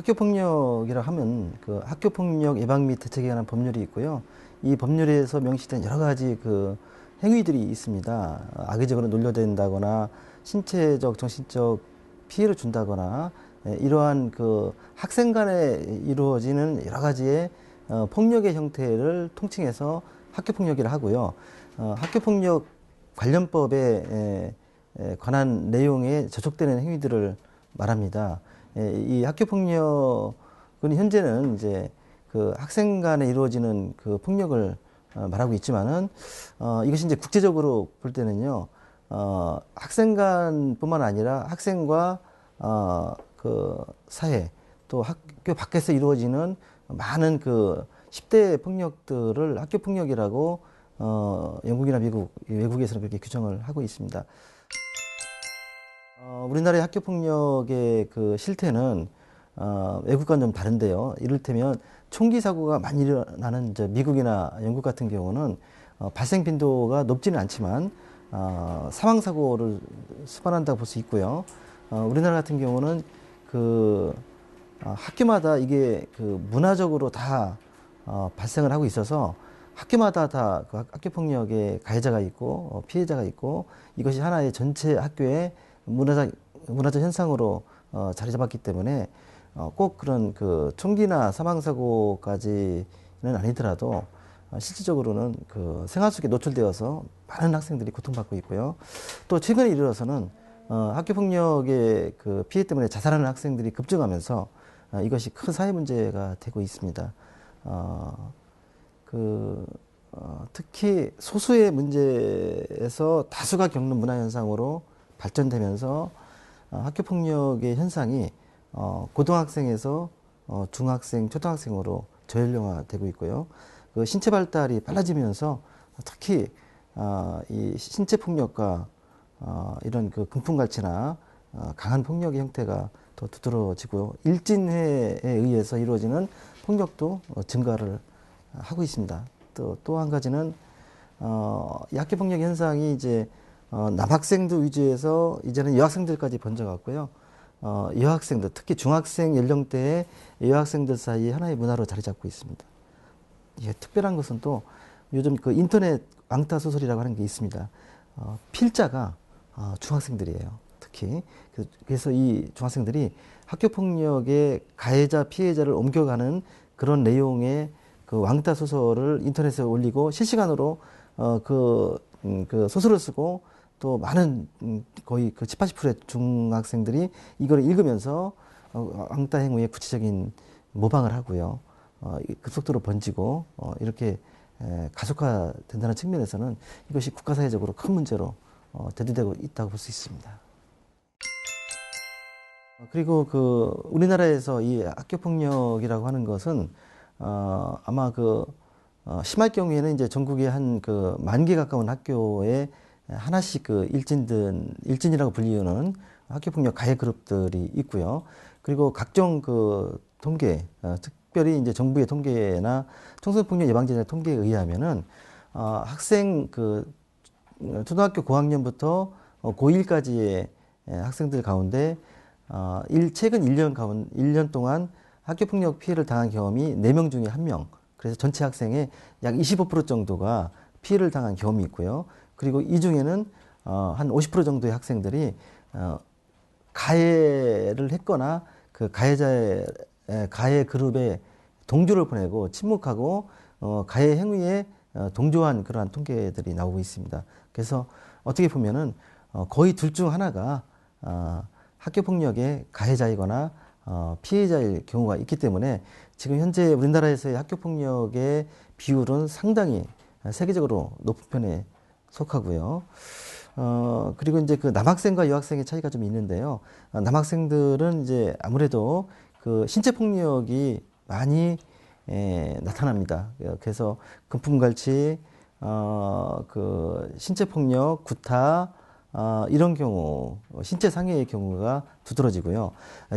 학교 폭력이라 하면 그 학교 폭력 예방 및 대책에 관한 법률이 있고요. 이 법률에서 명시된 여러 가지 그 행위들이 있습니다. 악의적으로 놀려댄다거나 신체적, 정신적 피해를 준다거나 예, 이러한 그 학생 간에 이루어지는 여러 가지의 어, 폭력의 형태를 통칭해서 학교 폭력이라 하고요. 어, 학교 폭력 관련법에 에, 에, 관한 내용에 저촉되는 행위들을 말합니다. 예, 이 학교 폭력은 현재는 이제 그 학생 간에 이루어지는 그 폭력을 어, 말하고 있지만은 어, 이것이 이제 국제적으로 볼 때는요. 어, 학생 간뿐만 아니라 학생과 어, 그 사회 또 학교 밖에서 이루어지는 많은 그 10대 폭력들을 학교 폭력이라고 어, 영국이나 미국, 외국에서는 그렇게 규정을 하고 있습니다. 어, 우리나라의 학교 폭력의 그 실태는 어, 외국과는 좀 다른데요. 이를테면 총기 사고가 많이 일어나는 저 미국이나 영국 같은 경우는 어, 발생 빈도가 높지는 않지만 어, 사망 사고를 수반한다고 볼 수 있고요. 어, 우리나라 같은 경우는 그 어, 학교마다 이게 그 문화적으로 다 어, 발생을 하고 있어서 학교마다 다 그 학교 폭력의 가해자가 있고 어, 피해자가 있고 이것이 하나의 전체 학교의 문화적 문화적 현상으로 어, 자리 잡았기 때문에 어, 꼭 그런 그 총기나 사망 사고까지는 아니더라도 어, 실질적으로는 그 생활 속에 노출되어서 많은 학생들이 고통받고 있고요. 또 최근에 이르러서는 어, 학교 폭력의 그 피해 때문에 자살하는 학생들이 급증하면서 어, 이것이 큰 사회 문제가 되고 있습니다. 어, 그 어, 특히 소수의 문제에서 다수가 겪는 문화 현상으로 발전되면서 어, 학교 폭력의 현상이 어, 고등학생에서 어, 중학생, 초등학생으로 저연령화되고 있고요. 그 신체 발달이 빨라지면서 특히 어, 이 신체 폭력과 어, 이런 그 금품갈치나 어, 강한 폭력의 형태가 더 두드러지고 일진회에 의해서 이루어지는 폭력도 어, 증가를 하고 있습니다. 또 또 한 가지는 어, 이 학교 폭력 현상이 이제 어, 남학생들 위주에서 이제는 여학생들까지 번져갔고요. 어, 여학생들, 특히 중학생 연령대의 여학생들 사이에 하나의 문화로 자리 잡고 있습니다. 이게 특별한 것은 또 요즘 그 인터넷 왕따 소설이라고 하는 게 있습니다. 어, 필자가 어, 중학생들이에요. 특히 그- 그래서 이 중학생들이 학교 폭력의 가해자 피해자를 옮겨가는 그런 내용의 그 왕따 소설을 인터넷에 올리고 실시간으로 어그 음, 그 소설을 쓰고 또 많은 음, 거의 그 7, 80%의 중학생들이 이걸 읽으면서 어, 왕따 행위의 구체적인 모방을 하고요. 어, 이 급속도로 번지고 어, 이렇게 에, 가속화된다는 측면에서는 이것이 국가사회적으로 큰 문제로 어, 대두되고 있다고 볼 수 있습니다. 어, 그리고 그 우리나라에서 이 학교 폭력이라고 하는 것은 어, 아마 그 어, 심할 경우에는 이제 전국에 한그 만 개 가까운 학교에 하나씩 그 일진들 일진이라고 불리우는 학교 폭력 가해 그룹들이 있고요. 그리고 각종 그 통계, 어, 특별히 이제 정부의 통계나 청소년폭력 예방제의 통계에 의하면은 어, 학생 그 어, 초등학교 고학년부터 어, 고1까지의 학생들 가운데 어, 일, 최근 1년 가운 1년 동안 학교 폭력 피해를 당한 경험이 4명 중에 1명. 그래서 전체 학생의 약 25% 정도가 피해를 당한 경험이 있고요. 그리고 이 중에는 어, 한 50% 정도의 학생들이 어, 가해를 했거나 그 가해자의 에, 가해 그룹에 동조를 보내고 침묵하고 어, 가해 행위에 어, 동조한 그러한 통계들이 나오고 있습니다. 그래서 어떻게 보면은 어, 거의 둘 중 하나가 어, 학교 폭력의 가해자이거나 어, 피해자일 경우가 있기 때문에 지금 현재 우리나라에서의 학교 폭력의 비율은 상당히 세계적으로 높은 편에 속하고요. 어, 그리고 이제 그 남학생과 여학생의 차이가 좀 있는데요. 어, 남학생들은 이제 아무래도 그 신체 폭력이 많이 에, 나타납니다. 그래서 금품갈취, 어, 그 신체 폭력, 구타, 어, 이런 경우, 신체 상해의 경우가 두드러지고요.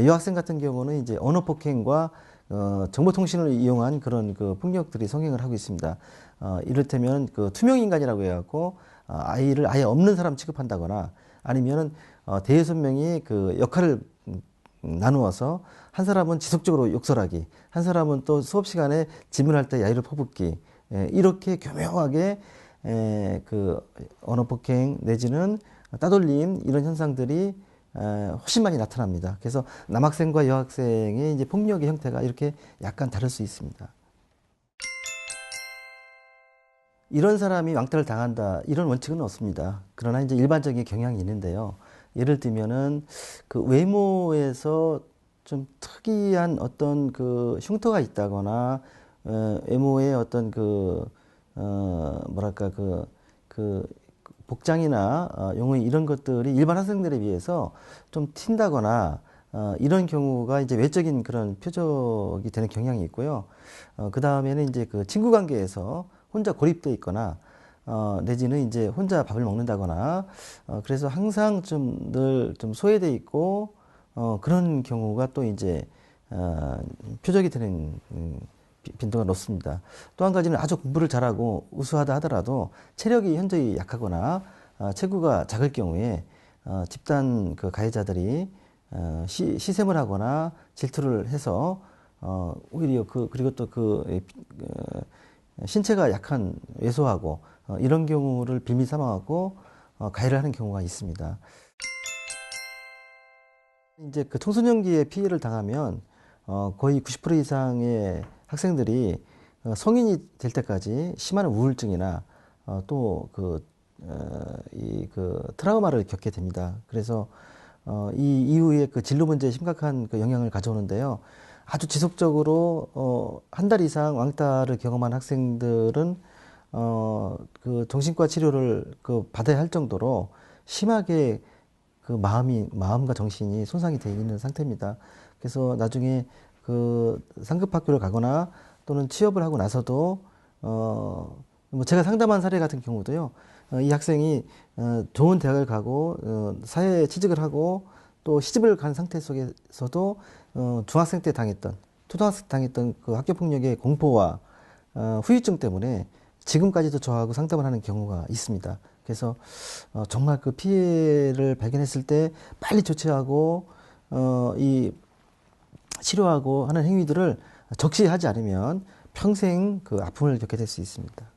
여학생 같은 경우는 이제 언어 폭행과 어, 정보통신을 이용한 그런 그 폭력들이 성행을 하고 있습니다. 어, 이를테면 그 투명인간이라고 해갖고 어, 아이를 아예 없는 사람 취급한다거나 아니면은 어, 대여섯 명이 그 역할을 음, 나누어서 한 사람은 지속적으로 욕설하기, 한 사람은 또 수업 시간에 질문할 때 야유를 퍼붓기, 예, 이렇게 교묘하게 에, 그 언어 폭행 내지는 따돌림 이런 현상들이 에, 훨씬 많이 나타납니다. 그래서 남학생과 여학생의 이제 폭력의 형태가 이렇게 약간 다를 수 있습니다. 이런 사람이 왕따를 당한다 이런 원칙은 없습니다. 그러나 이제 일반적인 경향이 있는데요. 예를 들면은 그 외모에서 좀 특이한 어떤 그 흉터가 있다거나 어, 외모에 어떤 그 어, 뭐랄까 그, 그 복장이나 어, 용어 이런 것들이 일반 학생들에 비해서 좀 튄다거나 어, 이런 경우가 이제 외적인 그런 표적이 되는 경향이 있고요. 어, 그 다음에는 이제 그 친구 관계에서 혼자 고립돼 있거나 어, 내지는 이제 혼자 밥을 먹는다거나 어, 그래서 항상 좀 늘 좀 소외돼 있고 어, 그런 경우가 또 이제 어, 표적이 되는 음, 비- 빈도가 높습니다. 또 한 가지는 아주 공부를 잘하고 우수하다 하더라도 체력이 현저히 약하거나 어, 체구가 작을 경우에 어, 집단 그 가해자들이 어, 시, 시샘을 하거나 질투를 해서 어, 오히려 그 그리고 또그 어, 신체가 약한 왜소하고 어, 이런 경우를 빌미 삼아갖고 어, 가해를 하는 경우가 있습니다. 이제 그 청소년기에 피해를 당하면 어, 거의 90% 이상의 학생들이 어, 성인이 될 때까지 심한 우울증이나 어, 또그 어, 이 그 트라우마를 겪게 됩니다. 그래서 어, 이 이후에 그 진로 문제에 심각한 그 영향을 가져오는데요. 아주 지속적으로 어, 한 달 이상 왕따를 경험한 학생들은 어, 그 정신과 치료를 그 받아야 할 정도로 심하게 그 마음이 마음과 정신이 손상이 되어 있는 상태입니다. 그래서 나중에 그 상급 학교를 가거나 또는 취업을 하고 나서도 어 뭐 제가 상담한 사례 같은 경우도요. 어, 이 학생이 어, 좋은 대학을 가고 어, 사회에 취직을 하고 또 시집을 간 상태 속에서도 어, 중학생 때 당했던 초등학생 때 당했던 그 학교 폭력의 공포와 어, 후유증 때문에 지금까지도 저하고 상담을 하는 경우가 있습니다. 그래서 어, 정말 그 피해를 발견했을 때 빨리 조치하고 어, 이 치료하고 하는 행위들을 적시하지 않으면 평생 그 아픔을 겪게 될 수 있습니다.